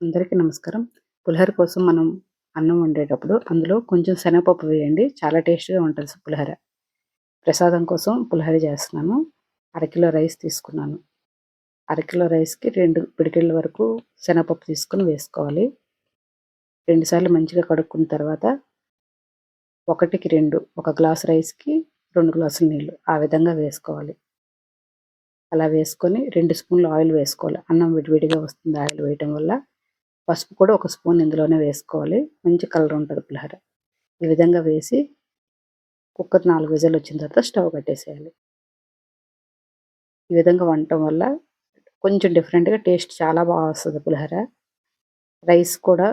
అందరికీ నమస్కారం. పులిహోర కోసం మనం అన్నం వండేటప్పుడు అందులో కొంచెం శనగపప్పు వేయండి. చాలా టేస్ట్గా ఉంటుంది పులిహోర. ప్రసాదం కోసం పులిహోర చేస్తున్నాను. అరకిలో రైస్ తీసుకున్నాను. అరకిలో రైస్కి రెండు పిడికిళ్ళ వరకు శనగపప్పు తీసుకుని వేసుకోవాలి. రెండుసార్లు మంచిగా కడుక్కున్న తర్వాత ఒకటికి రెండు ఒక గ్లాస్ రైస్కి రెండు గ్లాసులు నీళ్ళు ఆ విధంగా వేసుకోవాలి. అలా వేసుకొని రెండు స్పూన్లు ఆయిల్ వేసుకోవాలి. అన్నం విడివిడిగా వస్తుంది ఆయిల్ వేయటం వల్ల. పసుపు కూడా ఒక స్పూన్ ఇందులోనే వేసుకోవాలి. మంచి కలర్ ఉంటుంది పులిహోర. ఈ విధంగా వేసి కుక్కర్ నాలుగు విజలు వచ్చిన తర్వాత స్టవ్ కట్టేసేయాలి. ఈ విధంగా వండటం వల్ల కొంచెం డిఫరెంట్గా టేస్ట్ చాలా బాగా వస్తుంది పులిహోర. రైస్ కూడా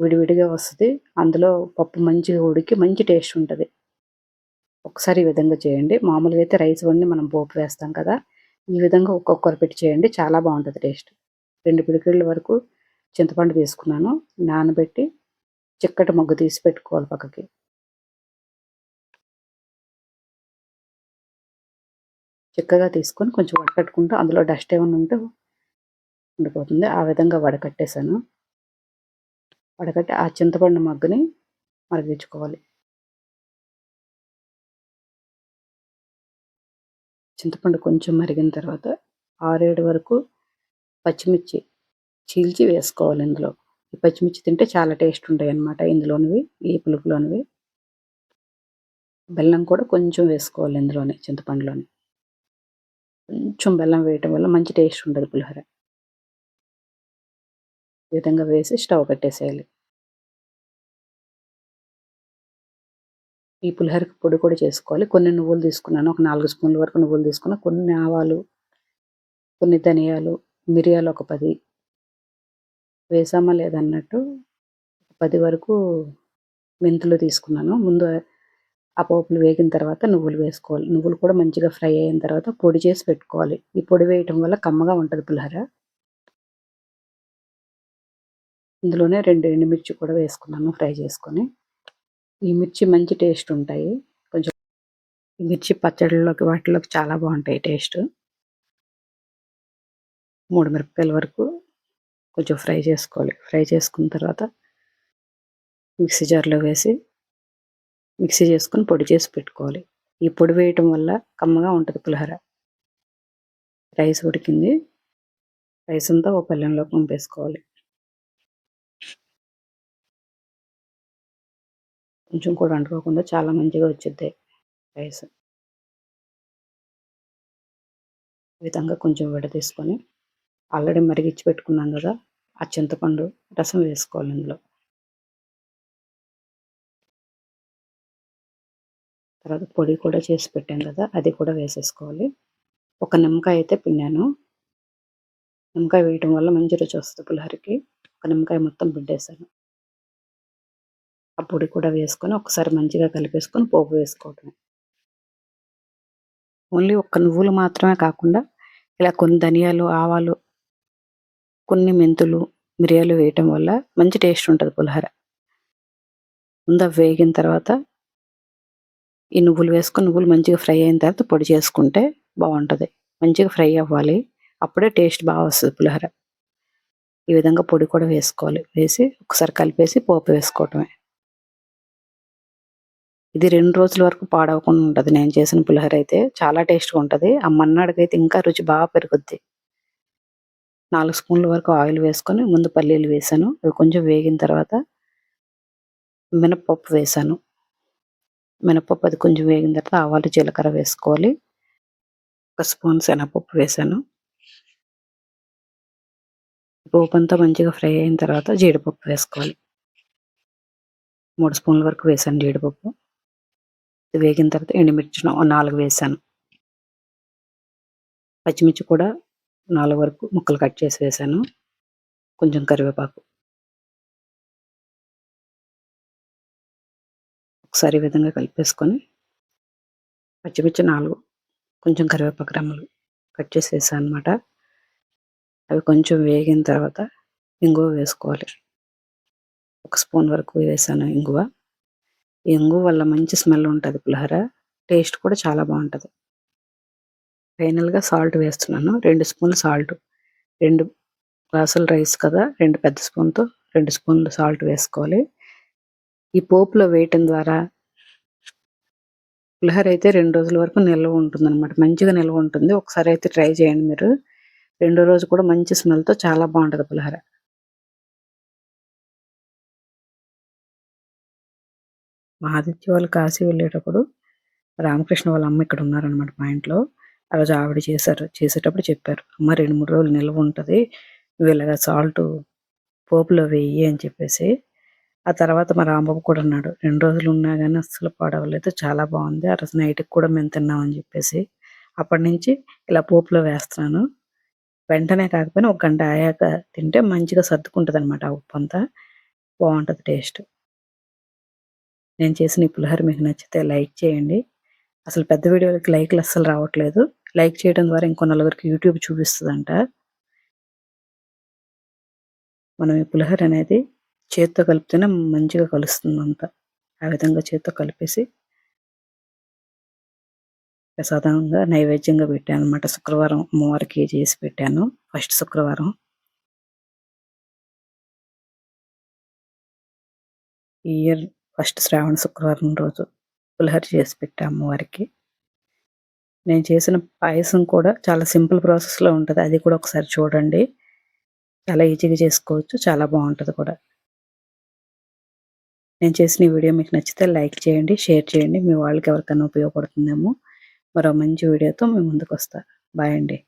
విడివిడిగా వస్తుంది. అందులో పప్పు మంచిగా ఉడికి మంచి టేస్ట్ ఉంటుంది. ఒకసారి ఈ విధంగా చేయండి. మామూలుగా అయితే రైస్ వండి మనం పోపు వేస్తాం కదా. ఈ విధంగా ఒక్కొక్కరు పెట్టి చేయండి. చాలా బాగుంటుంది టేస్ట్. రెండు పిడికిళ్ళ వరకు చింతపండు తీసుకున్నాను నానబెట్టి చిక్కటి మొగ్గు తీసి పెట్టుకోవాలి పక్కకి. చిక్కగా తీసుకొని కొంచెం వడకట్టుకుంటూ అందులో డస్ట్ ఏమైనా ఉంటే ఉండిపోతుంది. ఆ విధంగా వడకట్టేశాను. వడకట్టి ఆ చింతపండు మగ్గుని మరిగించుకోవాలి. చింతపండు కొంచెం మరిగిన తర్వాత ఆరేడు వరకు పచ్చిమిర్చి చీల్చి వేసుకోవాలి ఇందులో. ఈ పచ్చిమిర్చి తింటే చాలా టేస్ట్ ఉంటాయి అన్నమాట ఇందులోనివి ఈ పులుపులోనివి. బెల్లం కూడా కొంచెం వేసుకోవాలి ఇందులోనే చింతపండులోనే. కొంచెం బెల్లం వేయటం వల్ల మంచి టేస్ట్ ఉంటుంది పులిహోర. ఈ విధంగా వేసి స్టవ్ కట్టేసేయాలి ఈ పులిహోరకి పొడి కూడా చేసుకోవాలి. కొన్ని నువ్వులు తీసుకున్నాను ఒక నాలుగు స్పూన్ల వరకు నువ్వులు తీసుకున్నాను కొన్ని ఆవాలు కొన్ని ధనియాలు మిరియాలు ఒక పది వేసామా లేదన్నట్టు పది వరకు మెంతులు తీసుకున్నాను. ముందు ఆ పోపులు వేగిన తర్వాత నువ్వులు వేసుకోవాలి. నువ్వులు కూడా మంచిగా ఫ్రై అయిన తర్వాత పొడి చేసి పెట్టుకోవాలి. ఈ పొడి వేయటం వల్ల కమ్మగా ఉంటుంది పులిహోర. ఇందులోనే రెండు ఎండుమిర్చి కూడా వేసుకున్నాను ఫ్రై చేసుకొని. ఈ మిర్చి మంచి టేస్ట్ ఉంటాయి. కొంచెం ఈ మిర్చి పచ్చడిలోకి వాటిలోకి చాలా బాగుంటాయి టేస్ట్. మూడు మిరపకాయల వరకు కొంచెం ఫ్రై చేసుకోవాలి. ఫ్రై చేసుకున్న తర్వాత మిక్సీ జార్లో వేసి మిక్సీ చేసుకుని పొడి చేసి పెట్టుకోవాలి. ఈ పొడి వేయటం వల్ల కమ్మగా ఉంటుంది పులిహోర. రైస్ ఉడికింది. రైస్ అంతా ఒక పల్లెంలో పంపేసుకోవాలి. కొంచెం కూడా అంటుకోకుండా చాలా మంచిగా వచ్చింది రైస్. ఈ విధంగా కొంచెం విడ తీసుకొని ఆల్రెడీ మరిగిచ్చి పెట్టుకున్నాం కదా ఆ చింతపండు రసం వేసుకోవాలి ఇందులో. తర్వాత పొడి కూడా చేసి పెట్టాను కదా అది కూడా వేసేసుకోవాలి. ఒక నిమ్మకాయ అయితే పిన్నాను నిమ్మకాయ వేయటం వల్ల మంచి రుచి వస్తుంది పులిహోరకి. ఒక నిమ్మకాయ మొత్తం పిండేశాను. ఆ పొడి కూడా వేసుకొని ఒకసారి మంచిగా కలిపేసుకొని పోపు వేసుకోవటమే. ఓన్లీ ఒక్క నువ్వులు మాత్రమే కాకుండా ఇలా కొన్ని ధనియాలు ఆవాలు కొన్ని మెంతులు మిరియాలు వేయటం వల్ల మంచి టేస్ట్ ఉంటుంది పులిహోర. ముందు వేగిన తర్వాత ఈ నువ్వులు వేసుకుని నువ్వులు మంచిగా ఫ్రై అయిన తర్వాత పొడి చేసుకుంటే బాగుంటుంది. మంచిగా ఫ్రై అవ్వాలి. అప్పుడే టేస్ట్ బాగా వస్తుంది పులిహోర. ఈ విధంగా పొడి కూడా వేసుకోవాలి. వేసి ఒకసారి కలిపేసి పోపు వేసుకోవటమే. ఇది రెండు రోజుల వరకు పాడవకుండా ఉంటుంది. నేను చేసిన పులిహోర అయితే చాలా టేస్ట్గా ఉంటుంది. ఆ ఇంకా రుచి బాగా పెరుగుద్ది. నాలుగు స్పూన్ల వరకు ఆయిల్ వేసుకొని ముందు పల్లీలు వేసాను. అవి కొంచెం వేగిన తర్వాత మినపప్పు వేసాను. మినపప్పు అది కొంచెం వేగిన తర్వాత ఆవాలు జీలకర్ర వేసుకోవాలి. ఒక స్పూన్ శనగపప్పు వేసాను. పోపు అంతా మంచిగా ఫ్రై అయిన తర్వాత జీడిపప్పు వేసుకోవాలి. మూడు స్పూన్ల వరకు వేసాను జీడిపప్పు. వేగిన తర్వాత ఎండుమిర్చి నాలుగు వేసాను. పచ్చిమిర్చి కూడా నాలుగు వరకు ముక్కలు కట్ చేసి వేసాను. కొంచెం కరివేపాకు. ఒకసారి ఈ విధంగా కలిపేసుకొని పచ్చిమిర్చి నాలుగు కొంచెం కరివేపాకు రెమ్మలు కట్ చేసి వేసాను అనమాట అవి కొంచెం వేగిన తర్వాత ఇంగువ వేసుకోవాలి. ఒక స్పూన్ వరకు వేసాను ఇంగువ. ఇంగువ వల్ల మంచి స్మెల్ ఉంటుంది పులిహోర. టేస్ట్ కూడా చాలా బాగుంటుంది. ఫైనల్గా సాల్ట్ వేస్తున్నాను. రెండు స్పూన్లు సాల్ట్. రెండు గ్లాసులు రైస్ కదా రెండు పెద్ద స్పూన్తో రెండు స్పూన్లు సాల్ట్ వేసుకోవాలి. ఈ పోపులో వేయటం ద్వారా పులిహోర అయితే రెండు రోజుల వరకు నిల్వ ఉంటుంది అనమాట మంచిగా నిల్వ ఉంటుంది. ఒకసారి అయితే ట్రై చేయండి మీరు. రెండో రోజు కూడా మంచి స్మెల్తో చాలా బాగుంటుంది పులిహోర. మా ఆదిత్య వాళ్ళు కాశీ వెళ్ళేటప్పుడు రామకృష్ణ వాళ్ళ అమ్మ ఇక్కడ ఉన్నారనమాట మా ఇంట్లో. ఆ రోజు ఆవిడ చేశారు చేసేటప్పుడు చెప్పారు అమ్మ రెండు మూడు రోజులు నిల్వ ఉంటుంది నువ్వు ఇలాగ సాల్ట్ పోపులో వేయి అని చెప్పేసి. ఆ తర్వాత మా రాంబాబు కూడా ఉన్నాడు రెండు రోజులు ఉన్నా కానీ అస్సలు పాడవలేదు చాలా బాగుంది ఆ రోజు నైట్కి కూడా మేము తిన్నామని చెప్పేసి. అప్పటి నుంచి ఇలా పోపులో వేస్తున్నాను. వెంటనే కాకపోయినా ఒక గంట అయ్యాక తింటే మంచిగా సర్దుకుంటుంది అనమాట ఆ ఉప్పు అంతా బాగుంటుంది టేస్ట్ నేను చేసిన ఈ పులిహోర మీకు నచ్చితే లైక్ చేయండి. అసలు పెద్ద వీడియోలకి లైక్లు అస్సలు రావట్లేదు. లైక్ చేయడం ద్వారా ఇంకో నలుగురికి యూట్యూబ్ చూపిస్తుందంట. మనం ఈ పులిహోర అనేది చేత్తో కలిపితేనే మంచిగా కలుస్తుంది అంత ఆ విధంగా చేత్తో కలిపేసి ప్రసాదంగా నైవేద్యంగా పెట్టాను అనమాట శుక్రవారం అమ్మవారికి చేసి పెట్టాను. ఫస్ట్ శుక్రవారం. ఈ ఇయర్ ఫస్ట్ శ్రావణ శుక్రవారం రోజు పులిహోర చేసి పెట్టా అమ్మవారికి. నేను చేసిన పాయసం కూడా చాలా సింపుల్ ప్రాసెస్లో ఉంటుంది. అది కూడా ఒకసారి చూడండి. చాలా ఈజీగా చేసుకోవచ్చు. చాలా బాగుంటుంది కూడా. నేను చేసిన వీడియో మీకు నచ్చితే లైక్ చేయండి షేర్ చేయండి. మీ వాళ్ళకి ఎవరికైనా ఉపయోగపడుతుందేమో. మరో మంచి వీడియోతో మేము ముందుకు వస్తాను బాయ్ అండి.